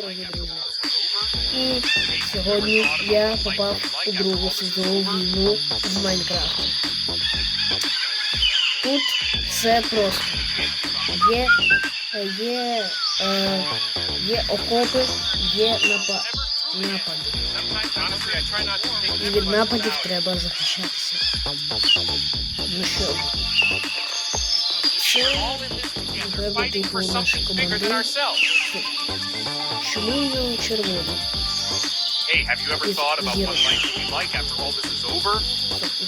дорогі друзі. І сьогодні я попав у другу світову війну в Майнкрафті. Тут все просто. Є, є, е, є окопи, є напа... напади. І від нападів треба захищатися. Ну що, це напевно типу наш командир. Чому його червоний? Hey, have you ever Is- thought about is what he- life would be like after all this is over?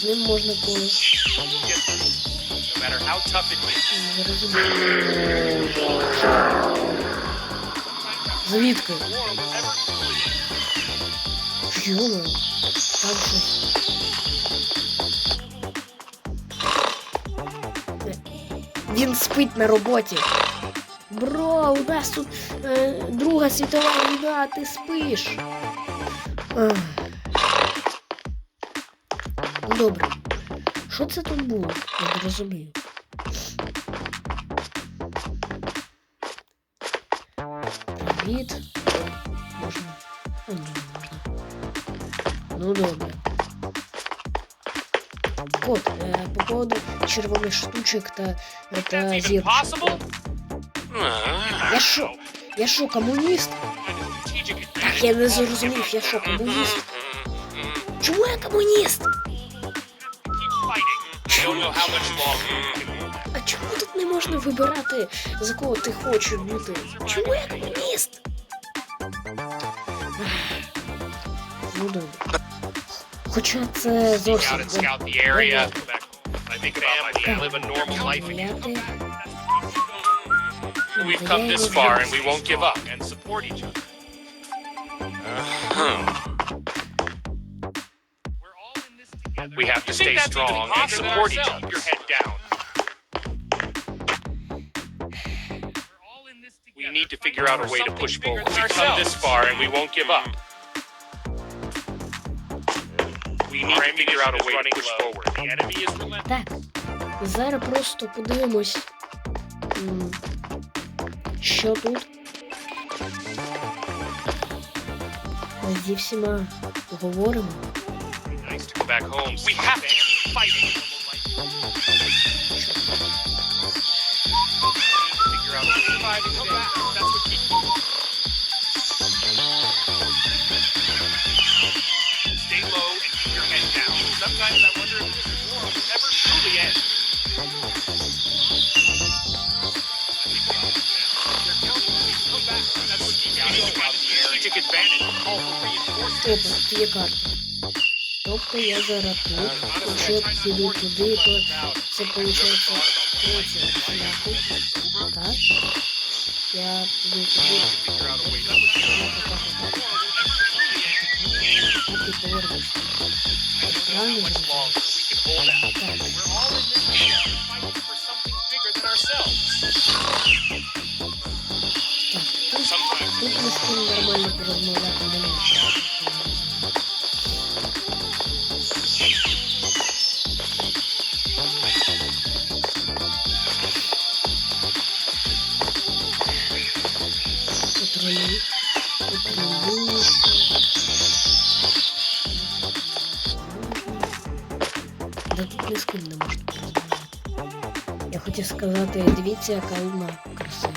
З ним можна колись No matter how tough it gets, зрозуміти. Звідки? war will never Він спить на роботі. Бро, у нас тут е, Друга світова війна, а ти спиш. Ах. Добре. Що це тут було? Я не розумію. Привіт. Червоних штучок та, та зірочок. Я що? Я що, комуніст? Так, я не зрозумів, я що, комуніст? Чому я комуніст? А чому тут не можна вибирати, за кого ти хочеш бути? Чому я комуніст? Ну добре. Хоча це зовсім think about my live a normal life again. We've come this far and we won't give up and support each other. We have to stay strong and support each other. Keep your head down. We need to figure out a way to push forward. We've come this far and we won't give up. We need to figure out a way to push forward. The enemy is relentless. Так, зараз просто подивимось, м, що тут. Зі всіма говоримо. Nice to go back home. We have to keep fighting. Figure out a way to survive and come back. That's what keeps Sometimes I wonder if this war will ever truly end. They're counting on me to come back. That's what keeps me going. Strategic advantage. Call for reinforcements. Опа, тут є карта. Тобто я зараз тут, якщо я піду туди, то це виходить третя шляху. Так. Я піду туди. І повернусь. Правильно дивіться, яка луна красива.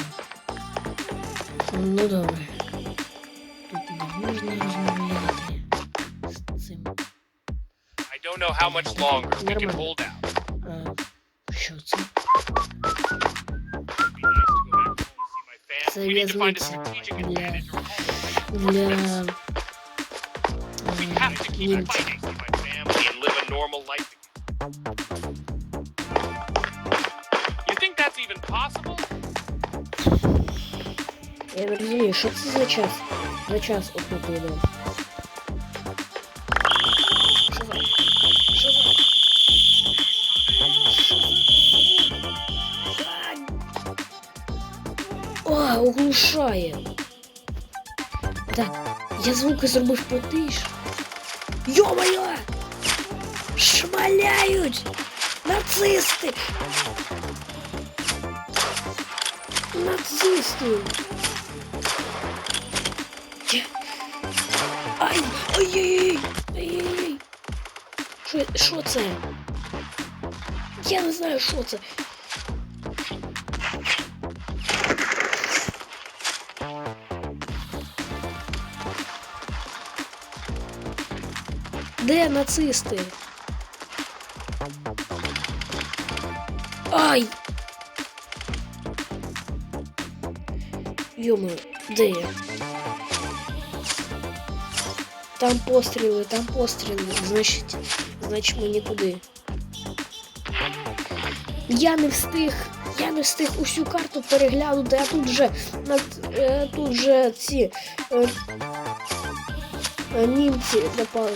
Ну добре. Тут не можна розмовляти з цим. I don't know how much longer we can hold out. А, що це? It'd be nice to go back home Я не розумію, що це за час? За час отут йде. Що за? Що за? Ай! О, оглушає. Так, я звуки зробив потише. Йо-моє! Шмаляють! Нацисти! Нацисти! Ай! Ай-яй-яй! Що, це? Я не знаю, що це. Де нацисти? Ай! Йоми, де я? Там постріли, там постріли. Значить, значить ми нікуди. Я не встиг. Я не встиг усю карту переглянути, а тут же е, тут же ці е, німці напали.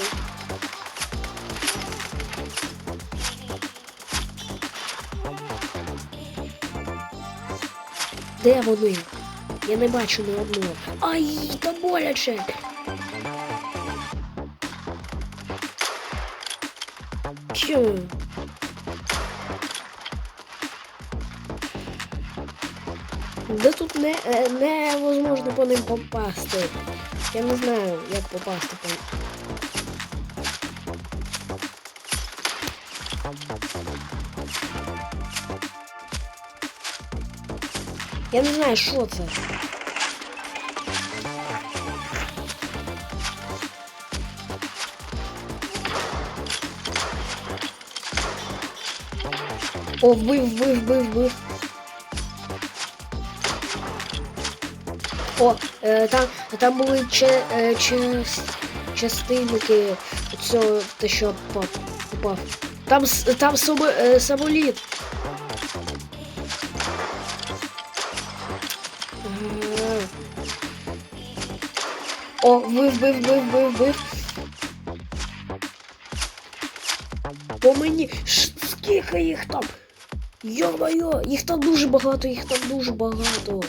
Де вони? Я не бачу ні одного. Ай, та боляче. Чому? Да тут не, е, невозможно по ним попасти. Я не знаю, як попасти по ним. Я не знаю, що це. О, вбив, вбив, вбив, вбив. О, е, там, там були че, е, час, частинки цього, те, що попав. Там, там е, самоліт. О, вбив, вбив, вбив, вбив, вбив. По мені скільки їх там? Йо-моє, їх там дуже багато, їх там дуже багато.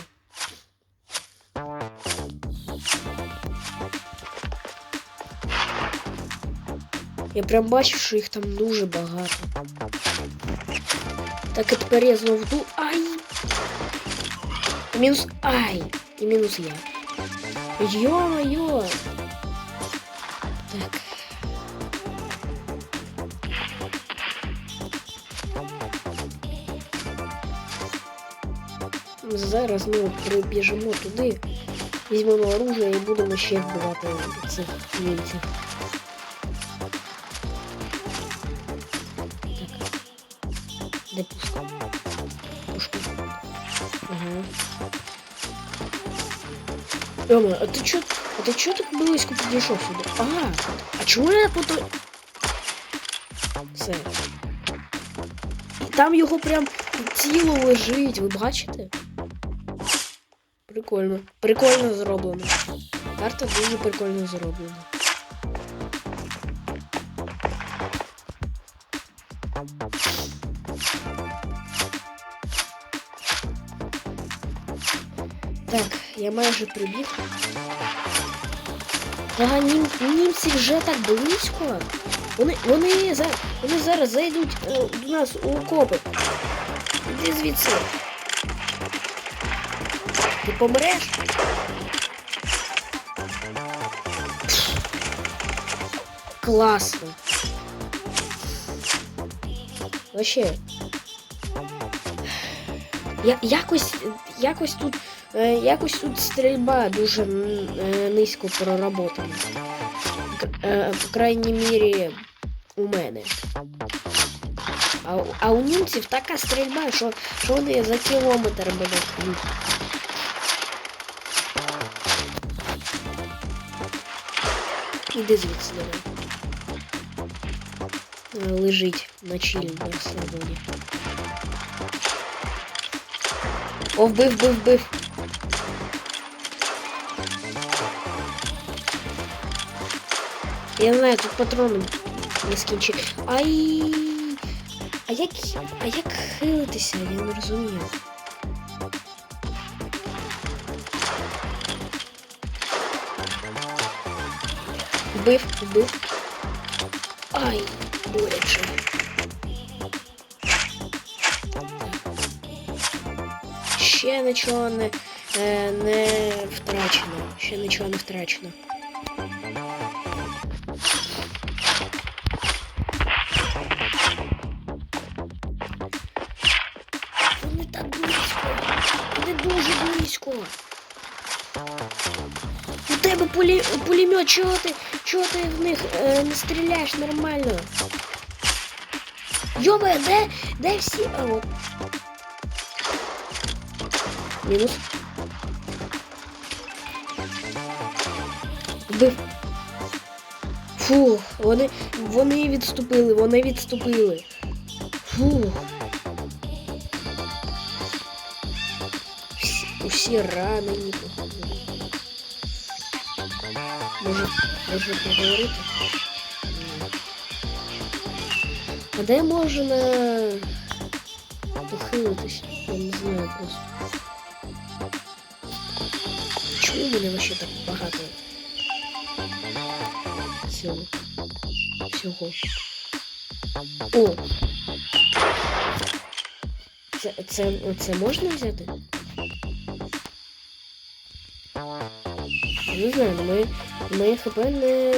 Я прям бачу, що їх там дуже багато. Так, і тепер я знову тут. Ай! І Мінус. Ай! І мінус я. Йо-моє! Зараз ми прибіжимо туди, візьмемо оружие і будемо ще вбивати цих німців. Де пушка? Пушка. Ага. Рома, а ти чо, а ти чо так близько підійшов сюди? Ага, а чому я потім... Все. Там його прям тіло лежить, ви бачите? Прикольно. Прикольно зроблено. Карта дуже прикольно зроблена. Так, я майже прибіг. Ага, нім, німці вже так близько. Вони, вони, вони зараз зайдуть е, до нас у окопи. Іди звідси. Ти помреш? Класно. Вообще. Я, якось, якось тут, е, якось тут стрільба дуже е, низько проработана. Е, в крайній мірі у мене. А, а у німців така стрільба, що, що вони за кілометр мене б'ють. Іди звідси давай. Е, Лежить на чилі на розслабоні. О, вбив, вбив, вбив. Я не знаю, тут патрони не скінчі. Ай. А як. А як хилитися? Я не розумію. Вбив, вбив. Ай, боляче. Ще нічого не, е, не втрачено. Ще нічого не втрачено. Пулемет, чого ти, чого ти в них е, не стріляєш нормально? Йоба, де, де всі? А, от. Мінус. Вбив. Фух, вони, вони відступили, вони відступили. Фух. Всі, усі ранені, походу. Може, може поговорити? А де можна похилитись? Я не знаю просто. Чому мене вообще так багато цього? Всього. О! Це, це, це взяти? Я Не знаю, но моє, моє хп не...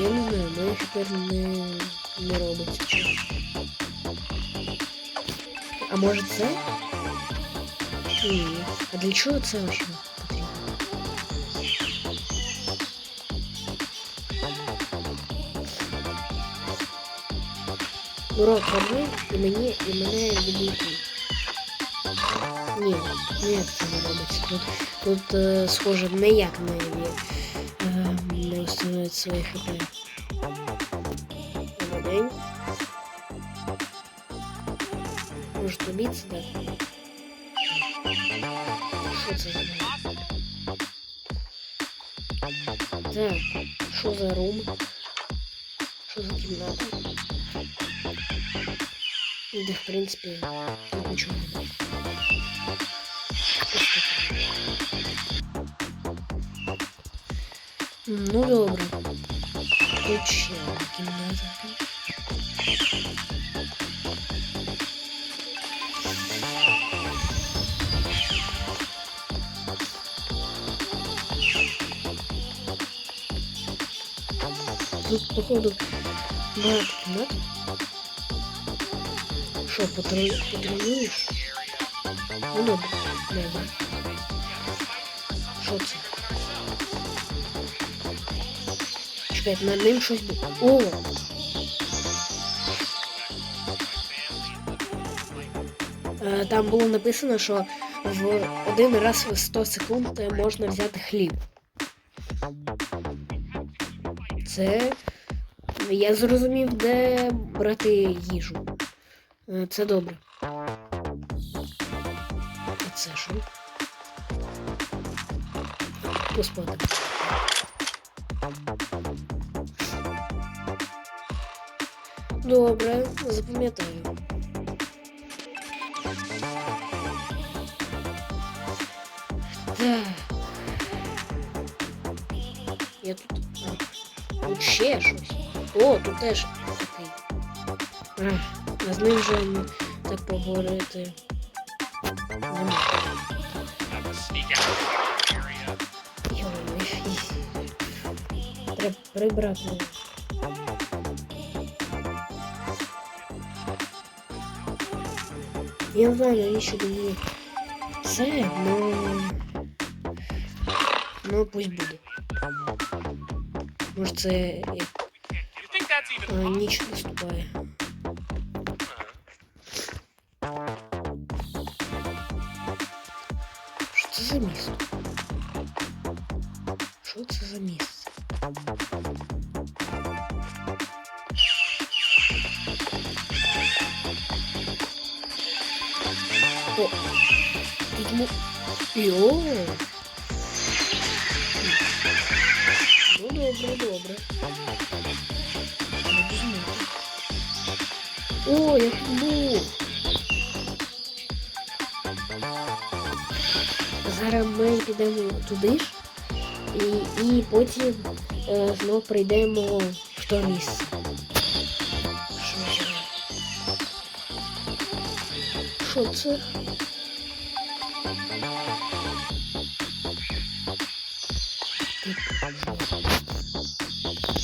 Я не знаю, моє хп не, не робиться чого. А може це? Ні. А для чого це вообще потрібно? Урок роби і мені і мене відійти. Ні, ніяк це не робиться. Тут, тут е, схоже ніяк не, не встановить свої хп. Може тобі це дати? Що це за? Так, що за рум? Що за кімната? Де, в принципі, тут нічого немає. Ну добре. Тут ще одна кімната. Тут, походу, багато кімнат. Що, патруль... патрулюєш? Ну добре, добре. Що це? Чекайте, над ним щось було. О! Е, Там було написано, що в один раз в 100 секунд можна взяти хліб. Це я зрозумів, де брати їжу. Е, Це добре. А це що? Поспати. Добре, запам'ятаю. Я тут. Тут. О, тут теж такий. А з ним вже так поговорити. Не можу. Sneak out of the area. Йой. Треба прибрати. Я не знаю, навіщо мені це, ну. Ну, пусть буде. Може це як You think that's а, even ніч наступає. Що це за місто? Що це за місце? О! Добре, добре. О, я. Зараз ми підемо туди ж і, і потім е, знов прийдемо в то місце. Що?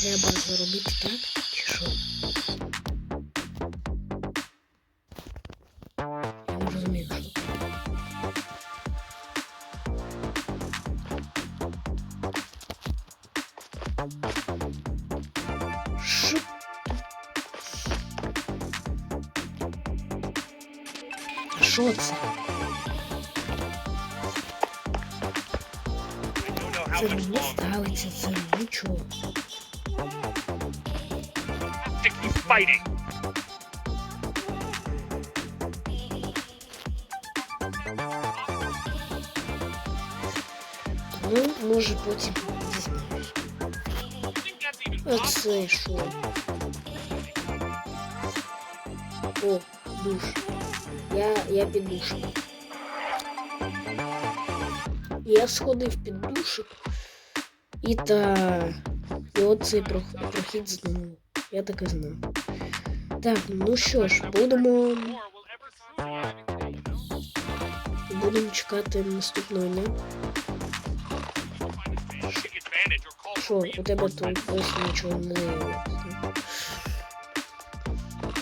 Треба зробити так, Ну, може потім дізнаюсь. I think that's even А possible. це що? О, душ. Я, я під душем. Я сходив під душик. І та. І оцей прох- прохід знову. Я так і знав. Так, ну що ж, будемо. War will ever see having day, you know? Будемо чекати наступного дня. Що, у тебе тут ось нічого не.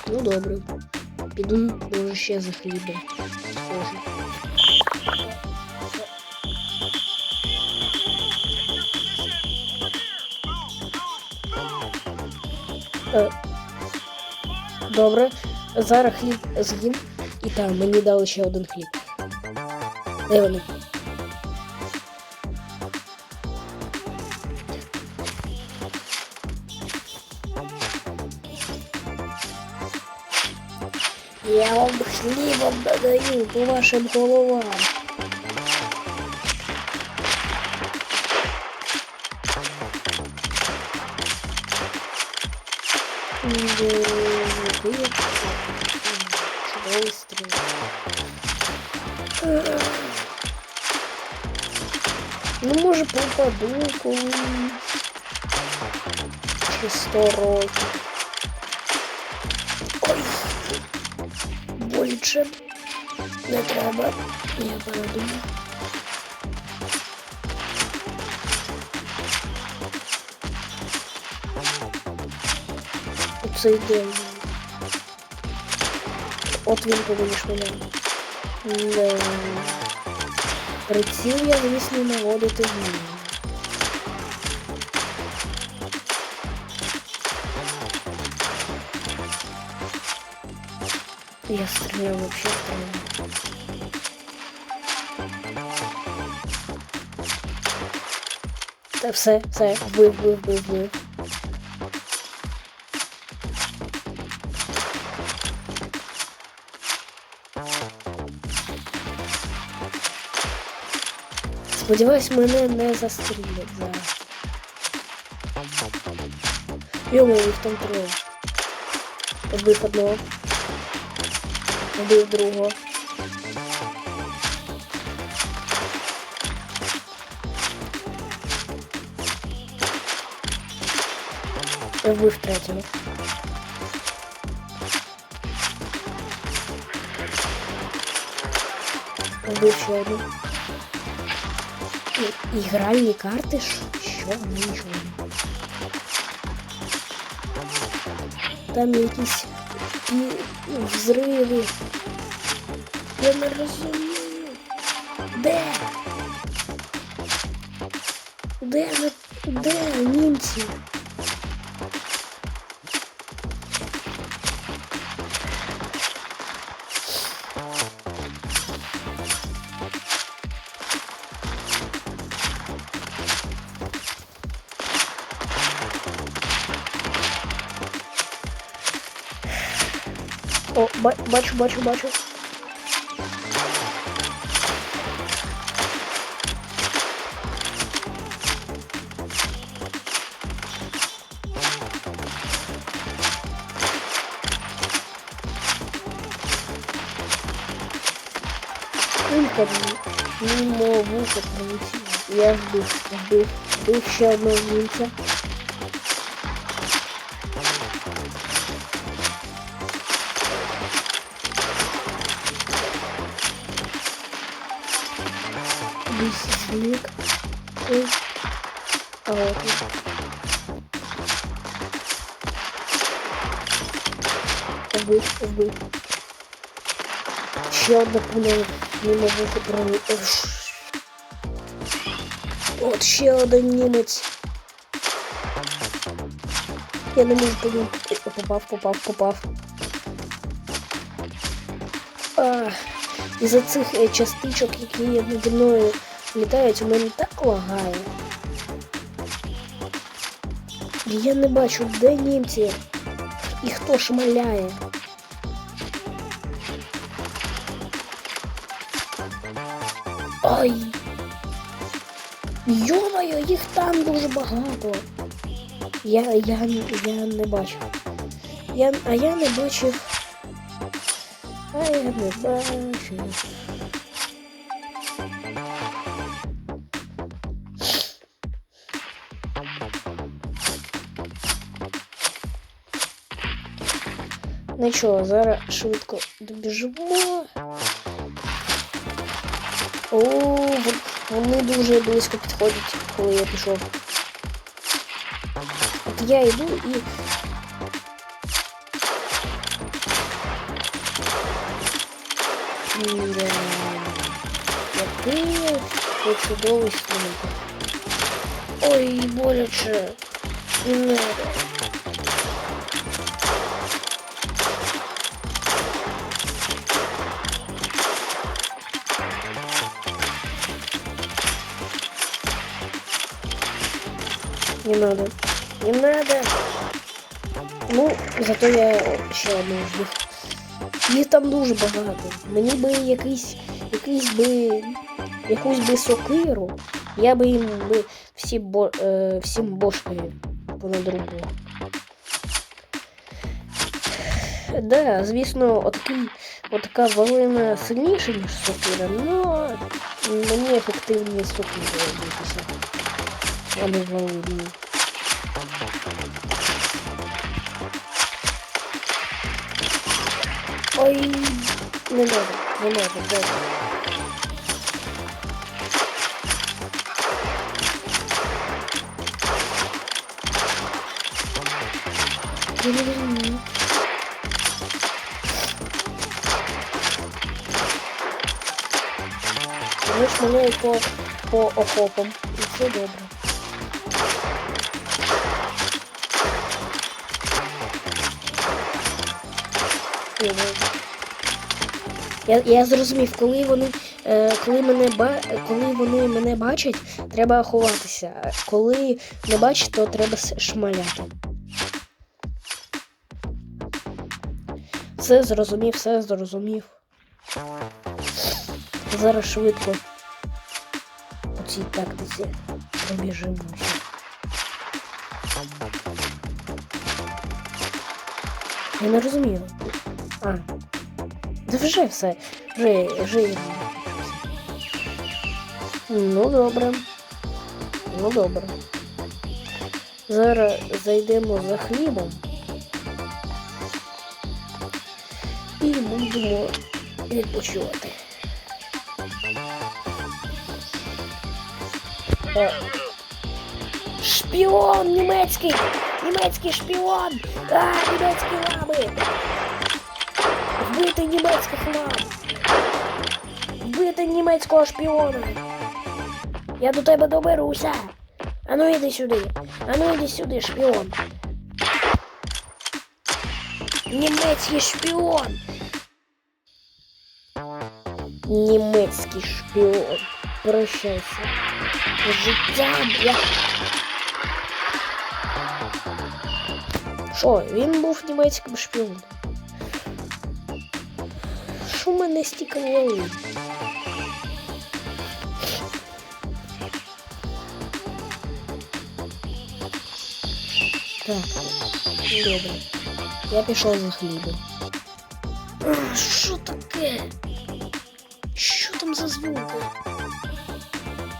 Ну добре. Піду, може, ще за хлібом. Е, Добре. Зараз хліб з'їм. І там мені дали ще один хліб. Де вони? Я вам хлібом додаю по вашим головам. Чудовий стріл. Ну, може, попаду колись. Через 100 років. Ой. Боляче. Не треба. Я передумав. Оце йде. От він повинніш мене. Не. Приціл я, звісно, наводити вмію. Я стріляв вообще стріляв. Та все, все, вбив, вбив, вбив, вбив. Сподіваюсь, мене не застрілять зараз. Йому їх там троє. Вбив одного. Вбив другого. Я вбив третього. Вбив ще одну. І- Ігральні карти? Що? Нічого. Там якісь взриви. Я не розумію. Де? Де ви? Де німці? О, ба- бачу, бачу, бачу. вуха, мимо вуха получить. Я жду, жду, жду еще одного винта. Бесник. А вот. Жду, жду. Еще одна пуля. Не може пролити. От ще один німець. Я не можу по попав, попав, попав. А, із-за цих е, частичок, які наді мною літають, у мене так лагає. Я не бачу, де німці і хто шмаляє. Ой. Йомаю, їх там дуже багато. Я, я, я не бачив. Я, а я не бачив. А я не бачив. Нічого, зараз швидко добіжимо. О, вон- вони дуже близько підходять, коли я пішов. От я йду і. М-да. Який це чудовий сніг. Ой, боляче. Не Не надо. Не надо. Ну, зато я ще одну вбив. Їх там дуже багато. Мені би якийсь, якийсь би, якусь би сокиру, я би їм би всі бо, е, всім бошки понад руку. Да, звісно, отакий, отака волина сильніша, ніж сокира, але мені ефективніше сокира битися. А не волині. Ой, не надо, не надо, добре. Ні-ні-ні. Ви ж мене по, по окопам. І все добре. Я, я зрозумів, коли вони, е, коли, мене ба, коли вони мене бачать, треба ховатися. Коли не бачать, то треба шмаляти. Все зрозумів, все зрозумів. Зараз швидко по цій тактиці пробіжимося. Я не розумію. А. Да вже все. Вже, вже. Ну добре. Ну добре. Зараз зайдемо за хлібом. І будемо відпочивати. Е, Шпіон німецький! Німецький шпіон! А, німецькі лаби! Вбити німецьких лам! Вбити німецького шпіона! Я до тебе доберуся! Ану іди сюди! Ану іди сюди, шпіон! Німецький шпіон! Німецький шпіон! Прощайся! з Життям! Я... Що, він був німецьким шпіоном? Що в мене волин? Так, добре. Я пішов за хлібом. Що таке? Що там за звуки?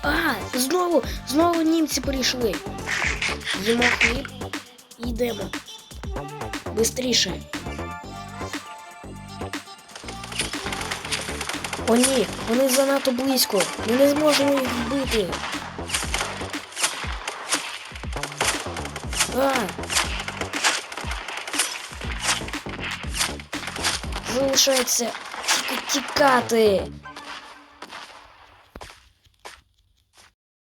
А, знову, знову німці прийшли. Їмо хліб йдемо. Бистріше. О ні, вони занадто близько. Ми не зможемо їх вбити. А! Залишається тільки тікати.